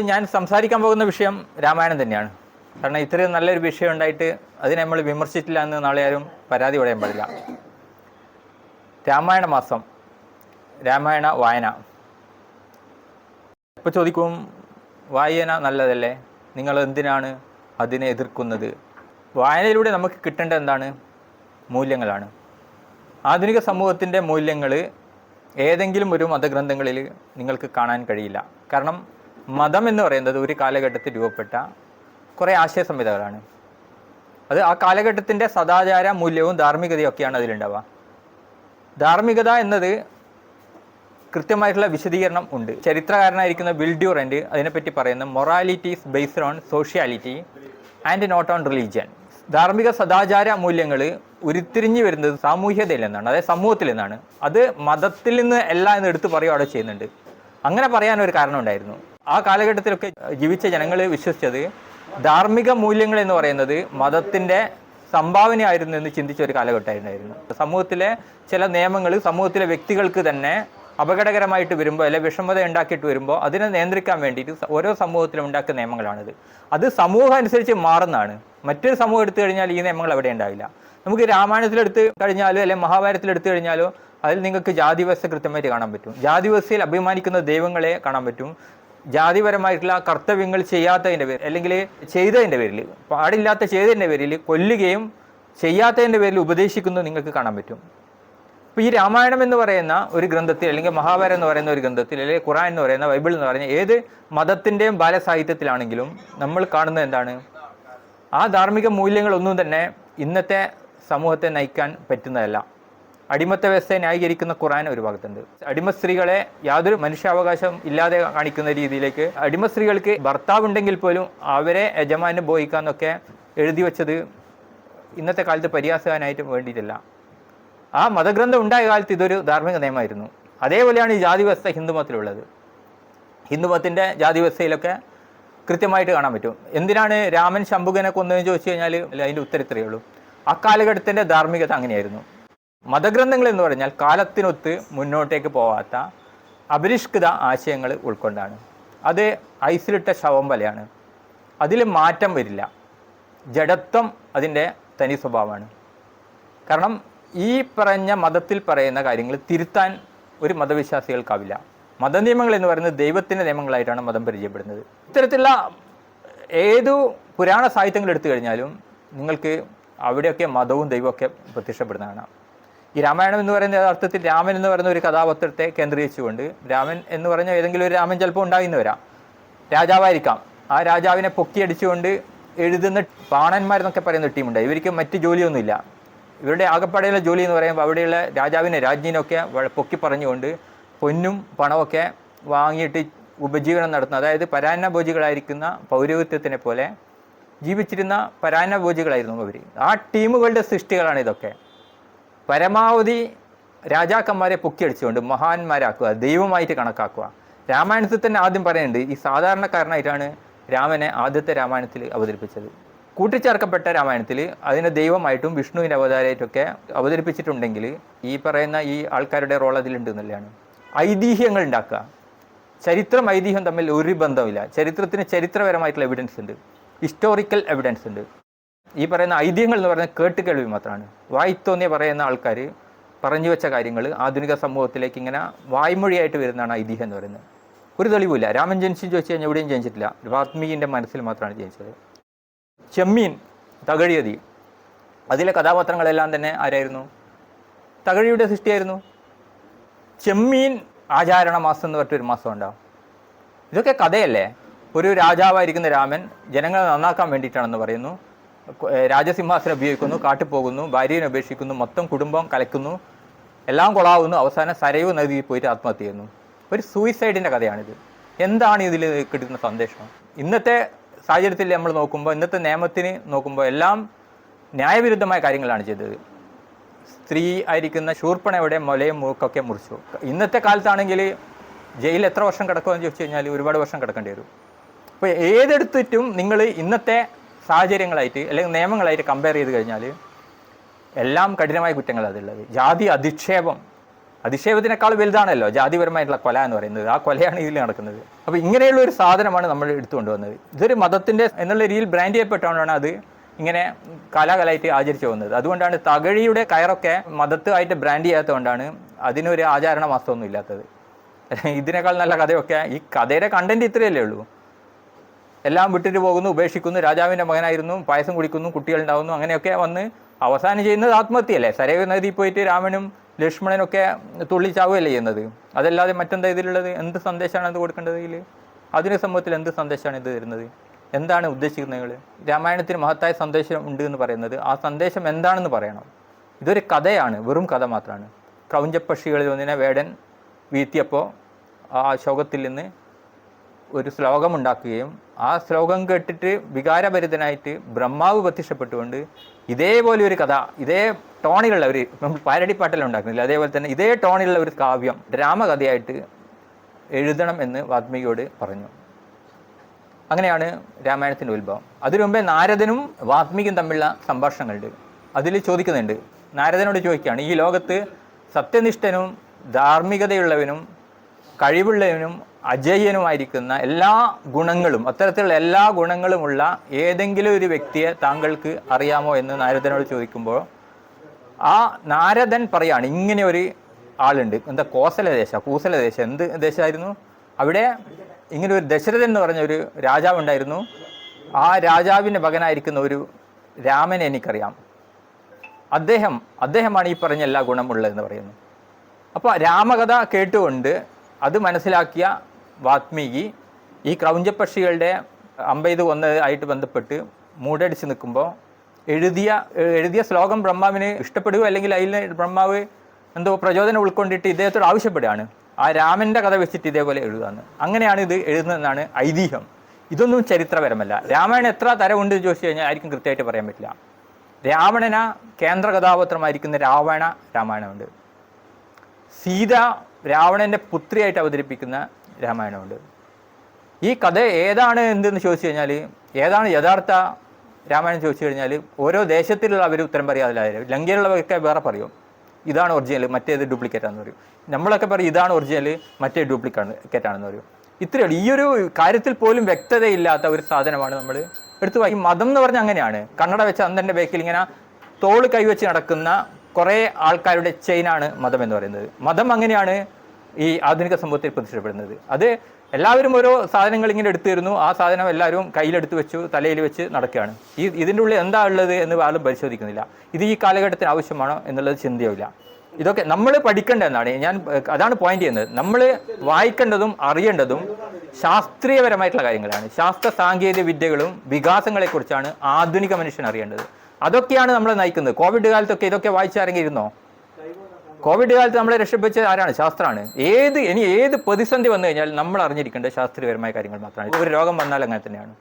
എന്തായാലും ഞാൻ സംസാരിക്കാൻ പോകുന്ന വിഷയം രാമായണം തന്നെയാണ്. കാരണം ഇത്രയും നല്ലൊരു വിഷയം ഉണ്ടായിട്ട് അതിനെ നമ്മൾ വിമർശിച്ചില്ല എന്ന് നാളെ ആരും പരാതി പറയാൻ പാടില്ല. രാമായണ മാസം രാമായണ വായന. ഇപ്പോൾ ചോദിക്കും വായന നല്ലതല്ലേ? നിങ്ങൾ എന്തിനാണ് അതിനെ എതിർക്കുന്നത്? വായനയിലൂടെ നമുക്ക് കിട്ടേണ്ട എന്താണ്? മൂല്യങ്ങളാണ്. ആധുനിക സമൂഹത്തിന്റെ മൂല്യങ്ങൾ ഏതെങ്കിലും ഒരു മതഗ്രന്ഥങ്ങളിൽ നിങ്ങൾക്ക് കാണാൻ കഴിയില്ല. കാരണം മതം എന്ന് പറയുന്നത് ഒരു കാലഘട്ടത്തിൽ രൂപപ്പെട്ട കുറേ ആശയ സംഹിതകളാണ് അത് ആ കാലഘട്ടത്തിന്റെ സദാചാര മൂല്യവും ധാർമ്മികതയും ഒക്കെയാണ് അതിലുണ്ടാവുക. ധാർമ്മികത എന്നത് കൃത്യമായിട്ടുള്ള വിശദീകരണം ഉണ്ട്. ചരിത്രകാരനായിരിക്കുന്ന വിൽഡ്യൂറന്റ് അതിനെപ്പറ്റി പറയുന്ന moralities based on sociality and not on religion ധാർമ്മിക സദാചാര മൂല്യങ്ങൾ ഉരുത്തിരിഞ്ഞു വരുന്നത് സാമൂഹ്യതയിൽ നിന്നാണ് അതായത് സമൂഹത്തിൽ നിന്നാണ്. അത് മതത്തിൽ നിന്ന് അല്ല എന്ന് എടുത്ത് പറയുക അവിടെ ചെയ്യുന്നുണ്ട്. അങ്ങനെ പറയാൻ ഒരു കാരണം ഉണ്ടായിരുന്നു. ആ കാലഘട്ടത്തിലൊക്കെ ജീവിച്ച ജനങ്ങൾ വിശ്വസിച്ചത് ധാർമ്മിക മൂല്യങ്ങൾ എന്ന് പറയുന്നത് മതത്തിന്റെ സംഭാവനയായിരുന്നു എന്ന് ചിന്തിച്ച ഒരു കാലഘട്ടമായിരുന്നു. സമൂഹത്തിലെ ചില നിയമങ്ങൾ സമൂഹത്തിലെ വ്യക്തികൾക്ക് തന്നെ അപകടകരമായിട്ട് വരുമ്പോൾ അല്ലെങ്കിൽ വിഷമത ഉണ്ടാക്കിയിട്ട് വരുമ്പോൾ അതിനെ നിയന്ത്രിക്കാൻ വേണ്ടിയിട്ട് ഓരോ സമൂഹത്തിലും ഉണ്ടാക്കുന്ന നിയമങ്ങളാണിത്. അത് സമൂഹം അനുസരിച്ച് മാറുന്നതാണ്. മറ്റൊരു സമൂഹം എടുത്തു കഴിഞ്ഞാൽ ഈ നിയമങ്ങൾ അവിടെ ഉണ്ടാവില്ല. നമുക്ക് രാമായണത്തിലെടുത്ത് കഴിഞ്ഞാലോ അല്ലെങ്കിൽ മഹാഭാരതത്തിലെടുത്തു കഴിഞ്ഞാലോ അതിൽ നിങ്ങൾക്ക് ജാതിവ്യവസ്ഥ കൃത്യമായിട്ട് കാണാൻ പറ്റും. ജാതിവ്യവസ്ഥയിൽ അഭിമാനിക്കുന്ന ദൈവങ്ങളെ കാണാൻ പറ്റും. ജാതിപരമായിട്ടുള്ള കർത്തവ്യങ്ങൾ ചെയ്യാത്തതിന്റെ പേരിൽ അല്ലെങ്കിൽ ചെയ്തതിന്റെ പേരിൽ പാടില്ലാത്ത ചെയ്തതിന്റെ പേരിൽ കൊല്ലുകയും ചെയ്യാത്തതിന്റെ പേരിൽ ഉപദേശിക്കുന്നത് നിങ്ങൾക്ക് കാണാൻ പറ്റും. അപ്പോൾ ഈ രാമായണം എന്ന് പറയുന്ന ഒരു ഗ്രന്ഥത്തിൽ അല്ലെങ്കിൽ മഹാഭാരതം എന്ന് പറയുന്ന ഒരു ഗ്രന്ഥത്തിൽ അല്ലെങ്കിൽ ഖുറാൻ എന്ന് പറയുന്ന ബൈബിൾ എന്ന് പറയുന്ന ഏത് മതത്തിന്റെയും ബാലസാഹിത്യത്തിലാണെങ്കിലും നമ്മൾ കാണുന്നത് എന്താണ്? ആ ധാർമ്മിക മൂല്യങ്ങളൊന്നും തന്നെ ഇന്നത്തെ സമൂഹത്തെ നയിക്കാൻ പറ്റുന്നതല്ല. അടിമത്ത വ്യവസ്ഥയെ ന്യായീകരിക്കുന്ന ഖുറാൻ ഒരു ഭാഗത്തുണ്ട്. അടിമ സ്ത്രീകളെ യാതൊരു മനുഷ്യാവകാശം ഇല്ലാതെ കാണിക്കുന്ന രീതിയിലേക്ക് അടിമ സ്ത്രീകൾക്ക് ഭർത്താവ് ഉണ്ടെങ്കിൽ പോലും അവരെ യജമാനെ ബോഹിക്കാന്നൊക്കെ എഴുതി വെച്ചത് ഇന്നത്തെ കാലത്ത് പരിഹാസകാനായിട്ട് വേണ്ടിയിട്ടില്ല. ആ മതഗ്രന്ഥം ഉണ്ടായ കാലത്ത് ഇതൊരു ധാർമ്മിക നിയമമായിരുന്നു. അതേപോലെയാണ് ഈ ജാതി വ്യവസ്ഥ ഹിന്ദുമതത്തിലുള്ളത് ഹിന്ദുമതത്തിന്റെ ജാതി വ്യവസ്ഥയിലൊക്കെ കൃത്യമായിട്ട് കാണാൻ പറ്റും. എന്തിനാണ് രാമൻ ശംഭുകനെ കൊന്നതെന്ന് ചോദിച്ചു കഴിഞ്ഞാൽ അതിന്റെ ഉത്തരത്രയേ ഉള്ളൂ. അക്കാലഘട്ടത്തിന്റെ ധാർമ്മികത അങ്ങനെയായിരുന്നു. മതഗ്രന്ഥങ്ങൾ എന്ന് പറഞ്ഞാൽ കാലത്തിനൊത്ത് മുന്നോട്ടേക്ക് പോവാത്ത അപരിഷ്കൃത ആശയങ്ങൾ ഉൾക്കൊണ്ടാണ്. അത് ഐസിലിട്ട ശവം പോലെയാണ്. അതിൽ മാറ്റം വരില്ല. ജഡത്വം അതിന്റെ തനി സ്വഭാവമാണ്. കാരണം ഈ പറഞ്ഞ മതത്തിൽ പറയുന്ന കാര്യങ്ങൾ തിരുത്താൻ ഒരു മതവിശ്വാസികൾക്കാവില്ല. മതനിയമങ്ങൾ എന്ന് പറയുന്നത് ദൈവത്തിന്റെ നിയമങ്ങളായിട്ടാണ് മതം പരിചയപ്പെടുന്നത്. ഇത്തരത്തിലുള്ള ഏതു പുരാണ സാഹിത്യങ്ങൾ എടുത്തു കഴിഞ്ഞാലും നിങ്ങൾക്ക് അവിടെയൊക്കെ മതവും ദൈവമൊക്കെ പ്രത്യക്ഷപ്പെടുന്നതാണ്. ഈ രാമായണം എന്ന് പറയുന്ന അർത്ഥത്തിൽ രാമൻ എന്ന് പറയുന്ന ഒരു കഥാപാത്രത്തെ കേന്ദ്രീകരിച്ചുകൊണ്ട് രാമൻ എന്ന് പറഞ്ഞ ഏതെങ്കിലും ഒരു രാമൻ ചിലപ്പോൾ ഉണ്ടായിന്ന് വരാം. രാജാവായിരിക്കാം. ആ രാജാവിനെ പൊക്കിയടിച്ചുകൊണ്ട് എഴുതുന്ന പാണന്മാരെന്നൊക്കെ പറയുന്ന ടീമുണ്ട്. ഇവർക്ക് മറ്റ് ജോലിയൊന്നുമില്ല. ഇവരുടെ ആകപ്പാടെയുള്ള ജോലി എന്ന് പറയുമ്പോൾ അവിടെയുള്ള രാജാവിനെ രാജ്ഞിനൊക്കെ പൊക്കി പറഞ്ഞുകൊണ്ട് പൊന്നും പണമൊക്കെ വാങ്ങിയിട്ട് ഉപജീവനം നടത്തുന്ന അതായത് പരാന്നഭോജികളായിരിക്കുന്ന പൗരോഹിത്യത്തിനെ പോലെ ജീവിച്ചിരുന്ന പരാന്നഭോജികളായിരുന്നു അവർ ആ ടീമുകളുടെ സൃഷ്ടികളാണ് ഇതൊക്കെ. പരമാവധി രാജാക്കന്മാരെ പൊക്കിയടിച്ചുകൊണ്ട് മഹാന്മാരാക്കുക ദൈവമായിട്ട് കണക്കാക്കുക. രാമായണത്തിൽ തന്നെ ആദ്യം പറയുന്നുണ്ട് ഈ സാധാരണക്കാരനായിട്ടാണ് രാമനെ ആദ്യത്തെ രാമായണത്തിൽ അവതരിപ്പിച്ചത്. കൂട്ടിച്ചേർക്കപ്പെട്ട രാമായണത്തിൽ അതിനെ ദൈവമായിട്ടും വിഷ്ണുവിന്റെ അവതാരമായിട്ടൊക്കെ അവതരിപ്പിച്ചിട്ടുണ്ടെങ്കിൽ ഈ പറയുന്ന ഈ ആൾക്കാരുടെ റോൾ അതിലുണ്ട് എന്നുള്ളതാണ് ഐതിഹ്യങ്ങൾ ഉണ്ടാക്കുക. ചരിത്രം ഐതിഹ്യം തമ്മിൽ ഒരു ബന്ധമില്ല. ചരിത്രത്തിന് ചരിത്രപരമായിട്ടുള്ള എവിഡൻസ് ഉണ്ട്. ഹിസ്റ്റോറിക്കൽ എവിഡൻസ് ഉണ്ട്. ഈ പറയുന്ന ഐതിഹ്യങ്ങൾ എന്ന് പറയുന്നത് കേട്ടുകേൾവി മാത്രമാണ്. വായിത്തോന്നിയ പറയുന്ന ആൾക്കാർ പറഞ്ഞു വെച്ച കാര്യങ്ങൾ ആധുനിക സമൂഹത്തിലേക്ക് ഇങ്ങനെ വായ്മൊഴിയായിട്ട് വരുന്നതാണ് ഐതിഹ്യം എന്ന് പറയുന്നത്. ഒരു തെളിവില്ല രാമൻ ജനിച്ചു ചോദിച്ചു കഴിഞ്ഞാൽ എവിടെയും ജനിച്ചിട്ടില്ല. വാത്മീകിന്റെ മനസ്സിൽ മാത്രമാണ് ജനിച്ചത്. ചെമ്മീൻ തകഴിയതി. അതിലെ കഥാപാത്രങ്ങളെല്ലാം തന്നെ ആരായിരുന്നു? തകഴിയുടെ സൃഷ്ടിയായിരുന്നു. ചെമ്മീൻ ആചാരണ മാസം എന്ന് പറഞ്ഞിട്ടൊരു മാസം ഉണ്ടാവും. ഇതൊക്കെ കഥയല്ലേ? ഒരു രാജാവായിരിക്കുന്ന രാമൻ ജനങ്ങളെ നന്നാക്കാൻ വേണ്ടിയിട്ടാണെന്ന് പറയുന്നു. രാജസിംഹാസനം ഉപയോഗിക്കുന്നു കാട്ടിപ്പോകുന്നു ഭാര്യയെ ഉപേക്ഷിക്കുന്നു മൊത്തം കുടുംബം കലക്കുന്നു എല്ലാം കൊളാവുന്നു അവസാനം സരയൂ നദിയിൽ പോയിട്ട് ആത്മഹത്യ ചെയ്യുന്നു. ഒരു സൂയിസൈഡിന്റെ കഥയാണിത്. എന്താണ് ഇതിൽ കിട്ടുന്ന സന്ദേശം? ഇന്നത്തെ സാഹചര്യത്തിൽ നമ്മൾ നോക്കുമ്പോൾ ഇന്നത്തെ നിയമത്തിന് നോക്കുമ്പോൾ എല്ലാം ന്യായവിരുദ്ധമായ കാര്യങ്ങളാണ് ചെയ്തത്. സ്ത്രീ ആയിരിക്കുന്ന ശൂർപ്പണയുടെ മുലയും മൂക്കൊക്കെ മുറിച്ചു. ഇന്നത്തെ കാലത്താണെങ്കിൽ ജയിലിൽ എത്ര വർഷം കിടക്കുമെന്ന് ചോദിച്ചു കഴിഞ്ഞാൽ ഒരുപാട് വർഷം കിടക്കേണ്ടി വരും. അപ്പോൾ ഏതെടുത്തിട്ടും നിങ്ങൾ ഇന്നത്തെ സാഹചര്യങ്ങളായിട്ട് അല്ലെങ്കിൽ നിയമങ്ങളായിട്ട് കമ്പയർ ചെയ്ത് കഴിഞ്ഞാൽ എല്ലാം കഠിനമായ കുറ്റങ്ങളാണ് അതുള്ളത് ജാതി അധിക്ഷേപം. അധിക്ഷേപത്തിനേക്കാൾ വലുതാണല്ലോ ജാതിപരമായിട്ടുള്ള കൊല എന്ന് പറയുന്നത്. ആ കൊലയാണ് ഇതിൽ നടക്കുന്നത്. അപ്പോൾ ഇങ്ങനെയുള്ള ഒരു സാധനമാണ് നമ്മൾ എടുത്തുകൊണ്ട് വന്നത് ഇതൊരു മതത്തിന്റെ എന്നുള്ള രീതിയിൽ ബ്രാൻഡ് ചെയ്യപ്പെട്ടാണ് അത് ഇങ്ങനെ കലാകലായിട്ട് ആചരിച്ചു പോകുന്നത്. അതുകൊണ്ടാണ് തകഴിയുടെ കയറൊക്കെ മതത്തുമായിട്ട് ബ്രാൻഡ് ചെയ്യാത്തതുകൊണ്ടാണ് അതിനൊരു ആചാരണ മാസമൊന്നും ഇല്ലാത്തത്. ഇതിനേക്കാൾ നല്ല കഥയൊക്കെ ഈ കഥയുടെ കണ്ടന്റ് ഇത്രയല്ലേ ഉള്ളൂ. എല്ലാം വിട്ടിട്ട് പോകുന്നു ഉപേക്ഷിക്കുന്നു രാജാവിന്റെ മകനായിരുന്നു പായസം കുടിക്കുന്നു കുട്ടികളുണ്ടാവുന്നു അങ്ങനെയൊക്കെ വന്ന് അവസാനം ചെയ്യുന്നത് ആത്മഹത്യയല്ലേ? സരയൂ നദി പോയിട്ട് രാമനും ലക്ഷ്മണനൊക്കെ തുള്ളിച്ചാവുകയല്ലേ ചെയ്യുന്നത്? അതല്ലാതെ മറ്റെന്താ ഇതിലുള്ളത്? എന്ത് സന്ദേശമാണ് അത് കൊടുക്കേണ്ടത് ഇതിൽ ആധുനിക സമൂഹത്തിൽ എന്ത് സന്ദേശമാണ് ഇത് തരുന്നത്? എന്താണ് ഉദ്ദേശിക്കുന്നത് നിങ്ങൾ രാമായണത്തിന് മഹത്തായ സന്ദേശം ഉണ്ട് എന്ന് പറയുന്നത് ആ സന്ദേശം എന്താണെന്ന് പറയണം. ഇതൊരു കഥയാണ് വെറും കഥ മാത്രമാണ്. ക്രൗഞ്ചപ്പക്ഷികളിൽ ഒന്നിനെ വേടൻ വീഴ്ത്തിയപ്പോൾ ആ ശോകത്തിൽ നിന്ന് ഒരു ശ്ലോകം ഉണ്ടാക്കുകയും ആ ശ്ലോകം കേട്ടിട്ട് വികാരഭരിതനായിട്ട് ബ്രഹ്മാവ് പ്രത്യക്ഷപ്പെട്ടുകൊണ്ട് ഇതേപോലെ ഒരു കഥ ഇതേ ടോണിലുള്ള ഒരു നമ്മൾ പാരടിപ്പാട്ടെല്ലാം ഉണ്ടാക്കുന്നില്ല? അതേപോലെ തന്നെ ഇതേ ടോണിലുള്ള ഒരു കാവ്യം രാമകഥയായിട്ട് എഴുതണം എന്ന് വാത്മീകിയോട് പറഞ്ഞു. അങ്ങനെയാണ് രാമായണത്തിന്റെ ഉത്ഭവം. അതിനു മുമ്പേ നാരദനും വാത്മീകിയും തമ്മിലുള്ള സംഭാഷണങ്ങളുണ്ട്. അതിൽ ചോദിക്കുന്നുണ്ട് നാരദനോട് ചോദിക്കുകയാണ് ഈ ലോകത്ത് സത്യനിഷ്ഠനും ധാർമ്മികതയുള്ളവനും കഴിവുള്ളവനും അജയ്യനുമായിരിക്കുന്ന എല്ലാ ഗുണങ്ങളും അത്തരത്തിലുള്ള എല്ലാ ഗുണങ്ങളുമുള്ള ഏതെങ്കിലും ഒരു വ്യക്തിയെ താങ്കൾക്ക് അറിയാമോ എന്ന് നാരദനോട് ചോദിക്കുമ്പോൾ ആ നാരദൻ പറയാണ് ഇങ്ങനെ ഒരു ആളുണ്ട്. എന്താ കോസല ദേശ? കൂസല ദേശ? എന്ത് ദേശമായിരുന്നു അവിടെ ഇങ്ങനെ ഒരു ദശരഥൻ എന്ന് പറഞ്ഞ ഒരു രാജാവ് ഉണ്ടായിരുന്നു. ആ രാജാവിന്റെ മകനായിരിക്കുന്ന ഒരു രാമനെ എനിക്കറിയാം. അദ്ദേഹം അദ്ദേഹമാണ് ഈ പറഞ്ഞ എല്ലാ ഗുണമുള്ളതെന്ന് പറയുന്നു. അപ്പോൾ രാമകഥ കേട്ടുകൊണ്ട് അത് മനസ്സിലാക്കിയ വാത്മീകി ഈ ക്രൗഞ്ചപ്പക്ഷികളുടെ അമ്പെയ്ത് ആയിട്ട് ബന്ധപ്പെട്ട് മൂടടിച്ച് നിൽക്കുമ്പോൾ എഴുതിയ എഴുതിയ ശ്ലോകം ബ്രഹ്മാവിന് ഇഷ്ടപ്പെടുകയോ അല്ലെങ്കിൽ അതിൽ ബ്രഹ്മാവ് എന്തോ പ്രചോദനം ഉൾക്കൊണ്ടിട്ട് ഇദ്ദേഹത്തോട് ആവശ്യപ്പെടുകയാണ്. ആ രാമന്റെ കഥ വെച്ചിട്ട് ഇതേപോലെ എഴുതാന്ന് അങ്ങനെയാണ് ഇത് എഴുതുന്നതെന്നാണ് ഐതിഹ്യം. ഇതൊന്നും ചരിത്രപരമല്ല. രാമായണം എത്ര തരമുണ്ട് എന്ന് ചോദിച്ചു കഴിഞ്ഞാൽ ആയിരിക്കും കൃത്യമായിട്ട് പറയാൻ പറ്റില്ല. രാവണന കേന്ദ്ര കഥാപാത്രമായിരിക്കുന്ന രാവണ രാമായണമുണ്ട്. സീത രാവണന്റെ പുത്രിയായിട്ട് അവതരിപ്പിക്കുന്ന രാമായണമുണ്ട്. ഈ കഥ ഏതാണ് എന്തെന്ന് ചോദിച്ചു കഴിഞ്ഞാൽ ഏതാണ് യഥാർത്ഥ രാമായണം ചോദിച്ചു കഴിഞ്ഞാൽ ഓരോ ദേശത്തിലുള്ള അവർ ഉത്തരം പറയാതില്ലാതെ ലങ്കയിലുള്ളവരൊക്കെ വേറെ പറയും. ഇതാണ് ഒറിജിനൽ മറ്റേത് ഡ്യൂപ്ലിക്കേറ്റ് ആണെന്ന് പറയും. നമ്മളൊക്കെ പറയും ഇതാണ് ഒറിജിനൽ മറ്റേ ഡ്യൂപ്ലിക്കേറ്റ് ആണെന്ന് പറയും. ഇത്രയേ ഉള്ളൂ ഈ ഒരു കാര്യത്തിൽ പോലും വ്യക്തതയില്ലാത്ത ഒരു സാധനമാണ് നമ്മൾ എടുത്തു ഈ മതം എന്ന് പറഞ്ഞാൽ അങ്ങനെയാണ്. കണ്ണട വെച്ച അന്തന്റെ ബേക്കിൽ ഇങ്ങനെ തോൾ കൈവച്ച് നടക്കുന്ന കുറേ ആൾക്കാരുടെ ചെയിനാണ് മതം എന്ന് പറയുന്നത്. മതം അങ്ങനെയാണ് ഈ ആധുനിക സമൂഹത്തിൽ പ്രതിഷ്ഠപ്പെടുന്നത്. അത് എല്ലാവരും ഓരോ സാധനങ്ങൾ ഇങ്ങനെ എടുത്തു തരുന്നു. ആ സാധനം എല്ലാവരും കയ്യിലെടുത്ത് വെച്ചു തലയിൽ വെച്ച് നടക്കുകയാണ്. ഈ ഇതിന്റെ ഉള്ളിൽ എന്താ ഉള്ളത് എന്ന് ആരും പരിശോധിക്കുന്നില്ല. ഇത് ഈ കാലഘട്ടത്തിന് ആവശ്യമാണോ എന്നുള്ളത് ചിന്തയില്ല ഇതൊക്കെ നമ്മൾ പഠിക്കേണ്ട എന്നാണ്. ഞാൻ അതാണ് പോയിന്റ് ചെയ്യുന്നത്. നമ്മൾ വായിക്കേണ്ടതും അറിയേണ്ടതും ശാസ്ത്രീയപരമായിട്ടുള്ള കാര്യങ്ങളാണ്. ശാസ്ത്ര സാങ്കേതിക വിദ്യകളും വികാസങ്ങളെക്കുറിച്ചാണ് ആധുനിക മനുഷ്യൻ അറിയേണ്ടത്. അതൊക്കെയാണ് നമ്മളെ നയിക്കുന്നത്. കോവിഡ് കാലത്തൊക്കെ ഇതൊക്കെ വായിച്ചാരെങ്കിലും കോവിഡ് കാലത്ത് നമ്മളെ രക്ഷപ്പെച്ച ആരാണ്? ശാസ്ത്രമാണ് ഏത് ഇനി ഏത് പ്രതിസന്ധി വന്നു കഴിഞ്ഞാൽ നമ്മൾ അറിഞ്ഞിരിക്കേണ്ട ശാസ്ത്രീയപരമായ കാര്യങ്ങൾ മാത്രമാണ്. ഒരു രോഗം വന്നാൽ അങ്ങനെ തന്നെയാണ്.